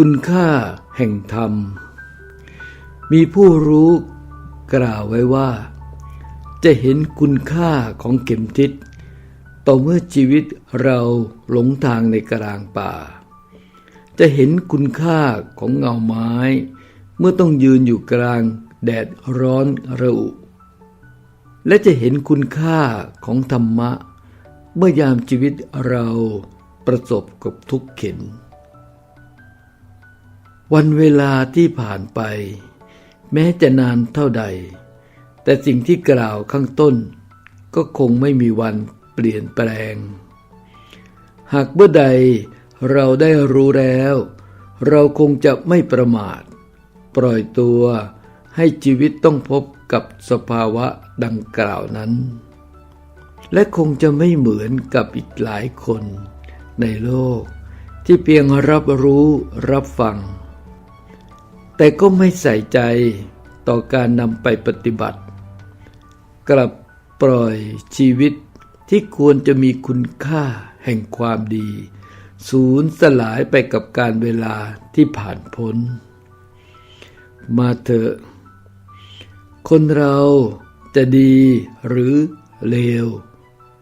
คุณค่าแห่งธรรม มีผู้รู้กล่าวไว้ว่า จะเห็นคุณค่าของเข็มทิศต่อเมื่อชีวิตเราหลงทางในกลางป่า จะเห็นคุณค่าของเงาไม้ เมื่อต้องยืนอยู่กลางแดดร้อนระอุ และจะเห็นคุณค่าของธรรมะ เมื่อยามชีวิตเราประสบกับทุกข์เข็น วันเวลาที่ผ่านไป แม้จะนานเท่าใด แต่สิ่งที่กล่าวข้างต้น ก็คงไม่มีวันเปลี่ยนแปลง หากเมื่อใดเราได้รู้แล้ว เราคงจะไม่ประมาท ปล่อยตัวให้ชีวิตต้องพบกับสภาวะดังกล่าวนั้น และคงจะไม่เหมือนกับอีกหลายคนในโลกที่เพียงรับรู้รับฟัง แต่ก็ไม่ใส่ใจต่อการนำไปปฏิบัติ กลับปล่อยชีวิตที่ควรจะมีคุณค่าแห่งความดี สูญสลายไปกับการเวลาที่ผ่านพ้น มาเถอะ คนเราจะดีหรือเลว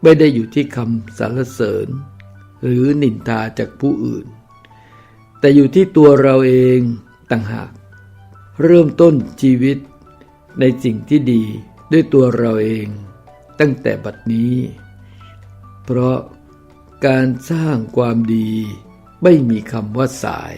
ไม่ได้อยู่ที่คำสรรเสริญ หรือนินทาจากผู้อื่น แต่อยู่ที่ตัวเราเองต่างหาก เริ่มต้นชีวิตในสิ่งที่ดีด้วยตัวเราเองตั้งแต่บัดนี้ เพราะการสร้างความดีไม่มีคำว่าสาย